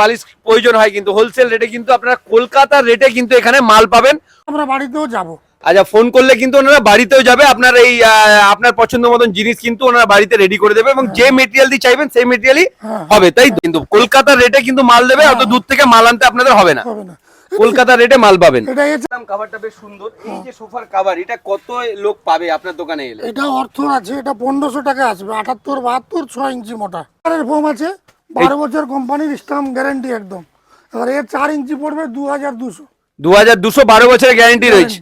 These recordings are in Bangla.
বালিশ প্রয়োজন হয় কিন্তু হোলসেল রেটে কিন্তু আপনারা কলকাতার রেটে কিন্তু এখানে মাল পাবেন। আমরা বাড়িতেও যাব। আচ্ছা ফোন করলে কিন্তু ওনারা বাড়িতেও যাবে আপনার এই আপনার পছন্দ মতন জিনিস কিন্তু ওনারা বাড়িতে রেডি করে দেবে এবং যে মেটেরিয়াল দিয়ে চাইবেন সেই মেটেরিয়ালই হ্যাঁ। হবে তাই কিন্তু কলকাতার রেটে কিন্তু মাল দেবে অত দূর থেকে মাল আনতে আপনাদের হবে না। হবে কলকাতার রেটে মাল পাবেন। এটা কাভারটা বেশ সুন্দর। এই যে সোফার কাভার এটা কত লোক পাবে আপনার দোকানে এলে? এটা অর্থ আছে এটা পনেরোশো টাকা আসবে আটাত্তর বাহাত্তর ছয় ইঞ্চি মোটা। ফোম আছে? বারো বছর কোম্পানির স্টাম্প গ্যারান্টি একদম। এবার এর চার ইঞ্চি পড়বে দু হাজার দুশো। দু হাজার দুশো বারো বছরের গ্যারান্টি রয়েছে।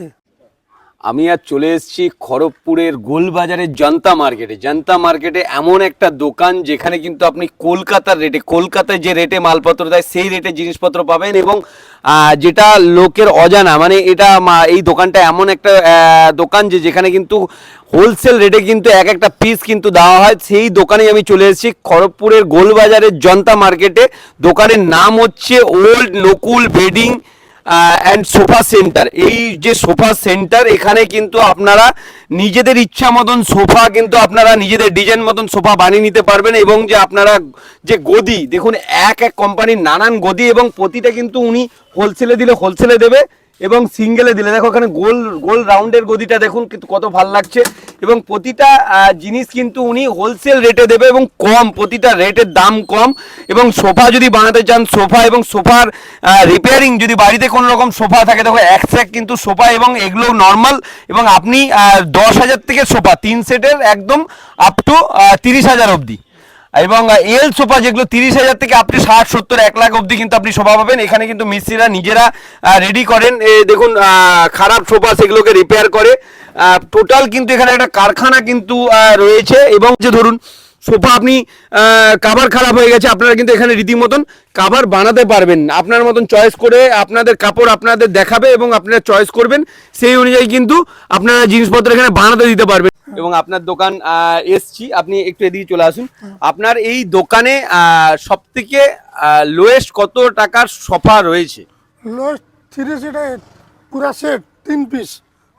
আমি আজ চলে এসেছি খড়গপুরের গোলবাজারের জনতা মার্কেটে। জনতা মার্কেটে এমন একটা দোকান যেখানে কিন্তু আপনি কলকাতার রেটে কলকাতায় যে রেটে মালপত্র দেয়, সেই রেটে জিনিসপত্র পাবেন এবং যেটা লোকের অজানা মানে এটা এই দোকানটা এমন একটা দোকান যে যেখানে কিন্তু হোলসেল রেটে কিন্তু এক একটা পিস কিন্তু দেওয়া হয়। সেই দোকানেই আমি চলে এসেছি খড়গপুরের গোলবাজারের জনতা মার্কেটে। দোকানের নাম হচ্ছে old Nakul bedding and sofa centre এই যে সোফা সেন্টার এখানে কিন্তু আপনারা নিজেদের ইচ্ছা মতন সোফা কিন্তু আপনারা নিজেদের ডিজাইন মতন সোফা বানিয়ে নিতে পারবেন এবং যে আপনারা যে গদি, দেখুন এক এক কোম্পানির নানান গদি এবং প্রতিটা কিন্তু উনি হোলসেলে দিলে হোলসেলে দেবে এবং সিঙ্গেলে দিলে। দেখো ওখানে গোল গোল রাউন্ডের গদিটা দেখুন কিন্তু কত ভালো লাগছে এবং প্রতিটা জিনিস কিন্তু উনি হোলসেল রেটে দেবে এবং কম, প্রতিটা রেটের দাম কম এবং সোফা যদি বানাতে চান, সোফা এবং সোফার রিপেয়ারিং যদি বাড়িতে কোনো রকম সোফা থাকে, দেখো এক কিন্তু সোফা এবং এগুলো নর্মাল এবং আপনি দশ হাজার থেকে সোফা, তিন সেটের একদম আপ টু তিরিশ হাজার অবধি। এবং এল সোফা যেগুলো তিরিশ হাজার থেকে আপনি ষাট, সত্তর, এক লাখ অবধি কিন্তু আপনি সোফা পাবেন। এখানে কিন্তু মিস্ত্রিরা নিজেরা রেডি করেন। দেখুন খারাপ সোফা সেগুলোকে রিপেয়ার করে। টোটাল কিন্তু এখানে একটা কারখানা কিন্তু রয়েছে। এবং যে ধরুন সোফা আপনি কাভার খারাপ হয়ে গেছে, আপনারা কিন্তু এখানে রীতিমতন কাভার বানাতে পারবেন আপনার মতন চয়েস করে আপনাদের কাপড় আপনাদের দেখাবে এবং আপনারা চয়েস করবেন, সেই অনুযায়ী কিন্তু আপনারা জিনিসপত্র এখানে বানাতে দিতে পারবেন। এবং আপনার দোকান এসছি, আপনি একটু এদিকে চলে আসুন। আপনার এই দোকানে সব থেকে লোয়েস্ট কত টাকার সোফা রয়েছে? লোয়েস্ট থ্রি পুরা সেট তিন পিস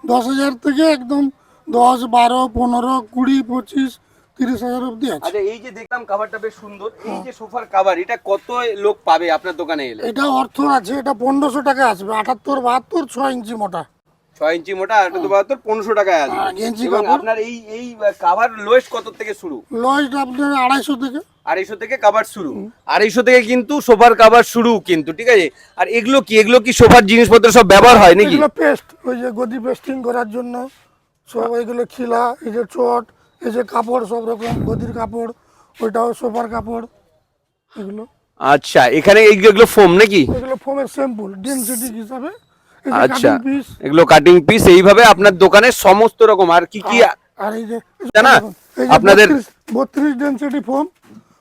দশ হাজার থেকে একদম দশ, বারো, পনেরো, কুড়ি, পঁচিশ তিরিশ হাজার অবধি আছে। আচ্ছা এই যে দেখলাম কাভারটা বেশ সুন্দর এই যে সোফার কাভার এটা কত লোক পাবে আপনার দোকানে এলে? এটা অর্থ আছে এটা পনেরোশো টাকা আসবে আটাত্তর বাহাত্তর ছয় ইঞ্চি মোটা। ছয় ইঞ্চি মোটা আর একটু বাহাত্তর পনেরোশো টাকায় আসবে। হ্যাঁ, এবং আপনার এই এই কাভার লোয়েস্ট কত থেকে শুরু? লয়েস্ট আপনার আড়াইশো থেকে। আড়াইশো থেকে কাভার শুরু। আড়াইশো থেকে কিন্তু সোফার কাভার শুরু কিন্তু ঠিক আছে? আর এগুলো কি এগুলো কি সোফার জিনিসপত্র সব ব্যবহার হয় নাকি? পেস্ট ওই যে গদি পেস্টিং করার জন্য। সব এগুলো খিলা এই যে চট এই যে কাপড় সব রকম গদির কাপড় ওইটাও সোফার কাপড় এগুলো। আচ্ছা এখানে এইগুলো ফোম নাকি? এগুলো ফোমের স্যাম্পল ডেনসিটি হিসাবে। আচ্ছা এগুলো কাটিং পিস এইভাবে আপনার দোকানে সমস্ত রকম আর কি কি আর এই যে জানা? আপনাদের- বত্রিশ ডেনসিটি ফোম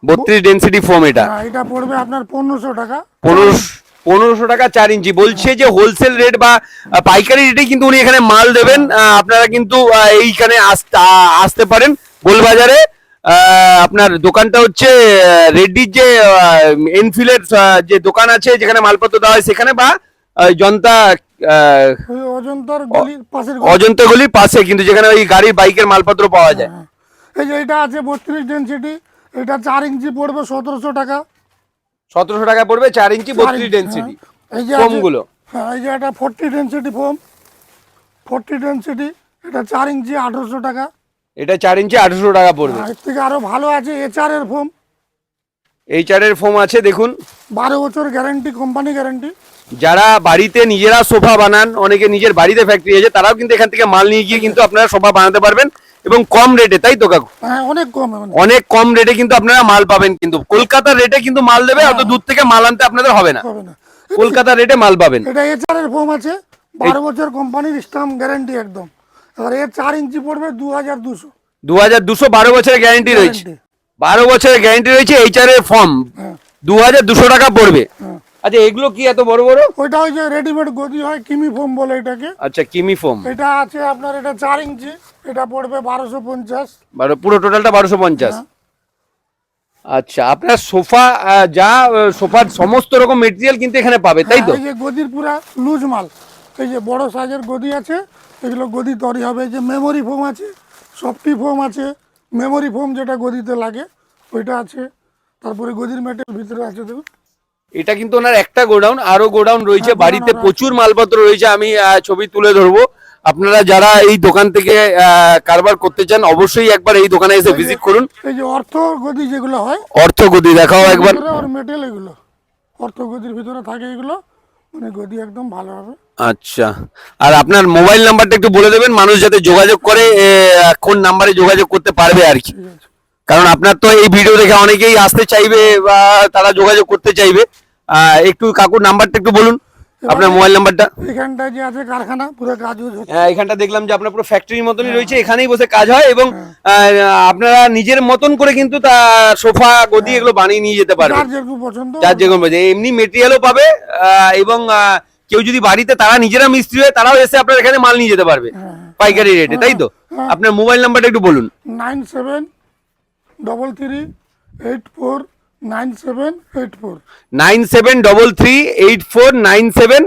বত্রিশ ডেন্সিটি ফোম এটা। এটা পড়বে আপনার পনেরোশো টাকা। পনেরোশো পনেরোশো টাকা চার ইঞ্চি। বলছে যে হোলসেল রেট বা পাইকারি রেটে কিন্তু উনি এখানে মাল দেবেন। আপনারা কিন্তু এইখানে আস- আসতে পারেন গোলবাজারে। আপনার দোকানটা হচ্ছে রেড্ডির যে এনফিলের যে দোকান আছে যেখানে মালপত্র দেওয়া হয় সেখানে বা জনতা অজন্তা গলির পাশে কিন্তু যেখানে ওই গাড়ির বাইকের মালপত্র পাওয়া যায়। হ্যাঁ। এই যে এটা আছে বত্রিশ ডেনসিটি এটা চার ইঞ্চি পড়বে সতেরোশো টাকা। সতেরোশো টাকা পড়বে চার ইঞ্চি বত্রিশ ডেন্সিটি হ্যাঁ। এই যে আছে- ফোমগুলো। হ্যাঁ এই যে এটা forty density foam forty density এটা চার ইঞ্চি আঠারোশো টাকা। এটা চার ইঞ্চি আঠারোশো টাকা পড়বে। আর এর থেকে আরও ভালো আছে এচআর এর ফোম এই চারের ফোম আছে দেখুন। বারো বছর গ্যারান্টি কোম্পানি গ্যারান্টি যারা বাড়িতে নিজেরা সোফা বানান অনেকে নিজের বাড়িতে ফ্যাক্টরি আছে তারাও কিন্তু এখান থেকে মাল নিয়ে গিয়ে কিন্তু আপনারা সোফা বানাতে পারবেন। এবং কম রেটে তাই তো কাকু? হ্যাঁ অনেক কম অনেক। কম রেটে কিন্তু আপনারা মাল পাবেন কিন্তু। কলকাতার রেটে কিন্তু মাল দেবে অত দূর থেকে মাল আনতে আপনাদের হবে না। কলকাতার রেটে মাল পাবেন। এটা এর ফোম আছে। বারো বছর কোম্পানির স্টাম্প গ্যারান্টি একদম। আর এর চার ইঞ্চি পড়বে দু হাজার দুশো। দু হাজার দুশো বারো বছরের গ্যারান্টি রয়েছে। বারো বছরের গ্যারান্টি রয়েছে এইচআর এর ফর্ম হ্যাঁ। দু হাজার দুশো টাকা পড়বে। হ্যাঁ। আচ্ছা এগুলো কি এত বড় বড়? ওইটা ওই যে রেডিমেড গদি হয় কিমি ফোম বলে এটাকে। আচ্ছা কিমি ফোম এটা আছে আপনার এটা চার ইঞ্চি এটা পড়বে বারোশো পঞ্চাশ। বারো পুরো টোটালটা বারোশো পঞ্চাশ। আচ্ছা আপনার সোফা যা সোফার সমস্ত রকম মেটেরিয়াল কিন্তু এখানে পাবে তাই তো? হ্যাঁ, এই যে গদির পুরা লুজ মাল। এই যে বড় সাইজের গদি আছে এগুলো গদি তৈরি হবে। এই যে মেমোরি ফোম আছে সফটি ফোম আছে মেমোরি ফোম যেটা গদিতে লাগে ওইটা আছে। তারপরে গদির মেটের ভিতরে আছে দেখুন। এটা কিন্তু ওনার একটা গোডাউন আরও গোডাউন রয়েছে হ্যাঁ, বাড়িতে প্রচুর মালপত্র রয়েছে আমি ছবি তুলে ধরবো। আপনারা যারা এই দোকান থেকে কারবার করতে চান অবশ্যই একবার এই দোকানে এসে ভিজিট করুন। এই যে অর্থ গদি যেগুলো হয় অর্থগতি দেখাও একবার। মেটেল এগুলো। অর্থ গদির ভিতরে থাকে এগুলো মানে গদি একদম ভালো হবে। আচ্ছা। আর আপনার মোবাইল নাম্বারটা একটু বলে দেবেন মানুষ যাতে যোগাযোগ করে কোন নাম্বারে যোগাযোগ করতে পারবে আর কি। কারণ আপনার তো এই ভিডিও দেখে অনেকেই আসতে চাইবে বা তারা যোগাযোগ করতে চাইবে। একটু কাকুর নাম্বারটা একটু বলুন। আপনার মোবাইল নাম্বারটা। এখানটায় যে আছে কারখানা পুরো কাজ হচ্ছে। হ্যাঁ, এখানটা দেখলাম যে আপনার পুরো ফ্যাক্টরির মতনই রয়েছে এখানেই বসে কাজ হয় এবং আপনারা নিজের মতন করে কিন্তু তা সোফা গদি এগুলো বানিয়ে নিয়ে যেতে পারবেন। যার যেরকম এমনি মেটেরিয়ালও পাবে এবং কেউ যদি বাড়িতে তারা নিজেরা মিস্ত্রি হয় তারাও এসে আপনার এখানে মাল নিয়ে যেতে পারবে পাইকারি রেটে তাই তো? আপনার মোবাইল নাম্বারটা একটু বলুন। Nine seven double three eight four nine seven eight four. Nine seven double three eight four nine seven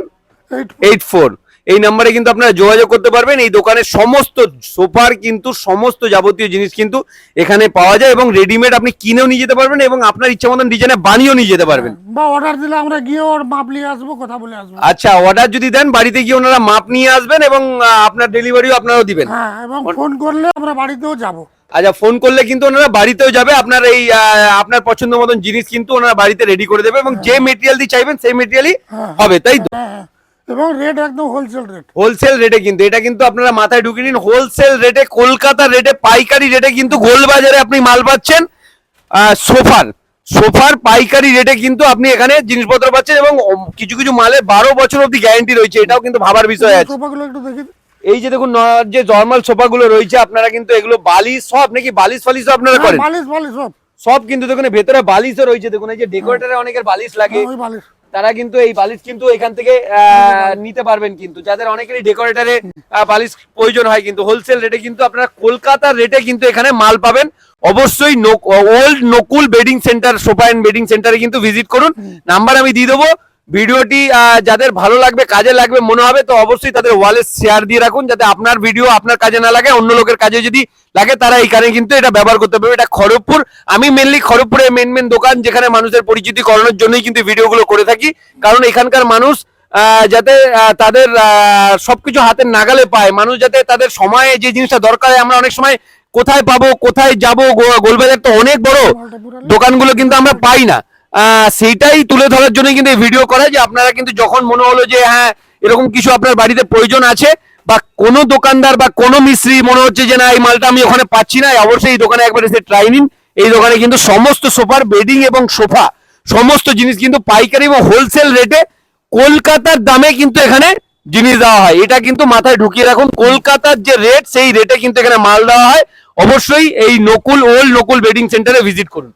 eight four. এই নাম্বারে কিন্তু আপনারা যোগাযোগ করতে পারবেন। এই দোকানের সমস্ত সোফার কিন্তু সমস্ত যাবতীয় জিনিস কিন্তু এখানে পাওয়া যায় এবং রেডিমেড আপনি কিনেও নিয়ে যেতে পারবেন এবং আপনার ইচ্ছা মতন ডিজাইনে বানিয়েও নিয়ে যেতে পারবেন। বা অর্ডার দিলে আমরা গিয়ে ওর মাপ নিয়ে আসব কথা বলে আসব। আচ্ছা অর্ডার যদি দেন বাড়িতে গিয়ে ওনারা মাপ নিয়ে আসবেন এবং আপনার ডেলিভারিও আপনারাও দিবেন। হ্যাঁ এবং ফোন করলে আমরা বাড়িতেও যাব। আচ্ছা ফোন করলে কিন্তু ওনারা বাড়িতেও যাবে। আপনার এই আপনার পছন্দ মতন জিনিস কিন্তু ওনারা বাড়িতে রেডি করে দেবে এবং যে মেটেরিয়াল দিয়ে চাইবেন সেই মেটেরিয়ালই হ্যাঁ। হবে তাই তো? হ্যাঁ হ্যাঁ। এবং রেট একদম হোলসেল রেট হোলসেল রেটে কিন্তু এটা কিন্তু আপনারা মাথায় ঢুকিয়ে নিন হোলসেল রেটে কলকাতার রেটে পাইকারি রেটে কিন্তু গোলবাজারে আপনি মাল পাচ্ছেন সোফার। সোফার পাইকারি রেটে কিন্তু আপনি এখানে জিনিসপত্র পাচ্ছেন এবং কিছু কিছু মালে বারো বছর অব্দি গ্যারান্টি রয়েছে এটাও কিন্তু ভাবার বিষয় আছে। সোফাগুলো একটু দেখি এই যে দেখুন যে নর্মাল সোফাগুলো রয়েছে আপনারা কিন্তু এগুলো বালিশ সব নাকি বালিশ ফালিশও আপনারা করেন? বালিশ বালিশ সব। সব কিন্তু দেখুন ভেতরে বালিশও রয়েছে দেখুন এই যে ডেকোরেটরে অনেকের বালিশ লাগে। ওই বালিশ। তারা কিন্তু এই বালিশ কিন্তু এখান থেকে আহ, নিতে পারবেন কিন্তু। যাদের অনেকেরই ডেকোরেটরে বালিশ প্রয়োজন হয় কিন্তু। হোলসেল রেটে কিন্তু আপনারা কলকাতার রেটে কিন্তু এখানে মাল পাবেন। অবশ্যই old Nakul bedding centre sofa and bedding সেন্টারে কিন্তু ভিজিট করুন। নাম্বার আমি দিয়ে দেবো। ভিডিওটি আহ, যাদের ভালো লাগবে কাজে লাগবে মনে হবে তো অবশ্যই তাদের ওয়ালে শেয়ার দিয়ে রাখুন যাতে আপনার ভিডিও আপনার কাজে না লাগে। অন্য লোকের কাজে যদি লাগে তারা এইখানে কিন্তু এটা ব্যবহার করতে পারবে। এটা খড়গপুর। আমি মেনলি খড়গপুরের মেন মেন দোকান যেখানে মানুষের পরিচিতি করানোর জন্যই কিন্তু ভিডিওগুলো করে থাকি। কারণ এখানকার মানুষ আহ, যাতে আহ, তাদের আহ, সবকিছু হাতের নাগালে পায়। মানুষ যাতে তাদের সময়ে যে জিনিসটা দরকার হয় আমরা অনেক সময় কোথায় পাবো কোথায় যাব গোলবাজার তো অনেক বড়। দোকানগুলো কিন্তু আমরা পাই না। আহ, সেইটাই তুলে ধরার জন্য কিন্তু এই ভিডিও করা যে আপনারা কিন্তু যখন মনে হলো যে হ্যাঁ এরকম কিছু আপনার বাড়িতে প্রয়োজন আছে বা কোনো দোকানদার বা কোনো মিস্ত্রি মনে হচ্ছে যে না এই মালটা আমি ওখানে পাচ্ছি না অবশ্যই এই দোকানে একবার এসে ট্রাই নিন। এই দোকানে কিন্তু সমস্ত সোফার বেডিং এবং সোফা সমস্ত জিনিস কিন্তু পাইকারি এবং হোলসেল রেটে কলকাতার দামে কিন্তু এখানে জিনিস দেওয়া হয়। এটা কিন্তু মাথায় ঢুকিয়ে রাখুন কলকাতার যে রেট সেই রেটে কিন্তু এখানে মাল দেওয়া হয়। অবশ্যই এই নকুল ওল্ড নকুল বেডিং সেন্টারে ভিজিট করুন।